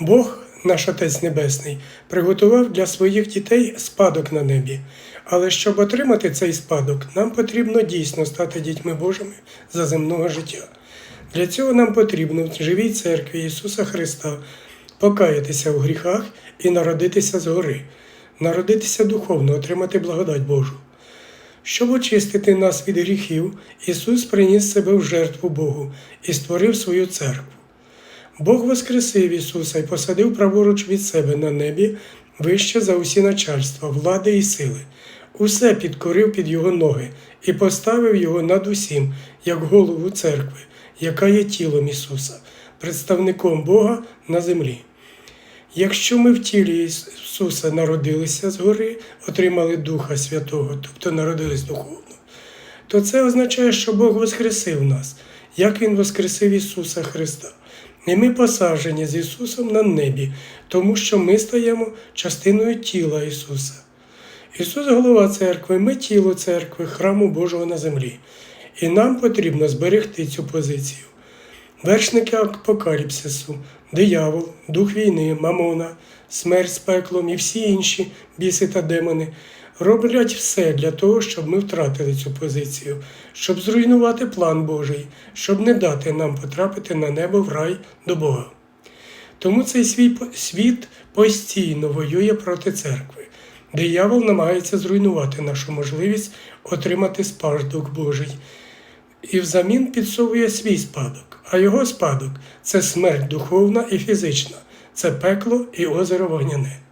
Бог, наш Отець Небесний, приготував для своїх дітей спадок на небі. Але щоб отримати цей спадок, нам потрібно дійсно стати дітьми Божими за земного життя. Для цього нам потрібно в живій церкві Ісуса Христа покаятися в гріхах і народитися згори, народитися духовно, отримати благодать Божу. Щоб очистити нас від гріхів, Ісус приніс себе в жертву Богу і створив свою церкву. Бог воскресив Ісуса і посадив праворуч від себе на небі вище за усі начальства, влади і сили. Усе підкорив під Його ноги і поставив Його над усім, як голову церкви, яка є тілом Ісуса, представником Бога на землі. Якщо ми в тілі Ісуса народилися згори, отримали Духа Святого, тобто народились духовно, то це означає, що Бог воскресив нас, як Він воскресив Ісуса Христа. І ми посаджені з Ісусом на небі, тому що ми стаємо частиною тіла Ісуса. Ісус голова церкви, ми тіло церкви, храму Божого на землі. І нам потрібно зберегти цю позицію. Вершники апокаліпсису, диявол, дух війни, мамона, смерть з пеклом і всі інші біси та демони роблять все для того, щоб ми втратили цю позицію, щоб зруйнувати план Божий, щоб не дати нам потрапити на небо в рай до Бога. Тому цей світ постійно воює проти церкви. Диявол намагається зруйнувати нашу можливість отримати спадок Божий і взамін підсовує свій спадок, а його спадок це смерть духовна і фізична, це пекло і озеро вогняне.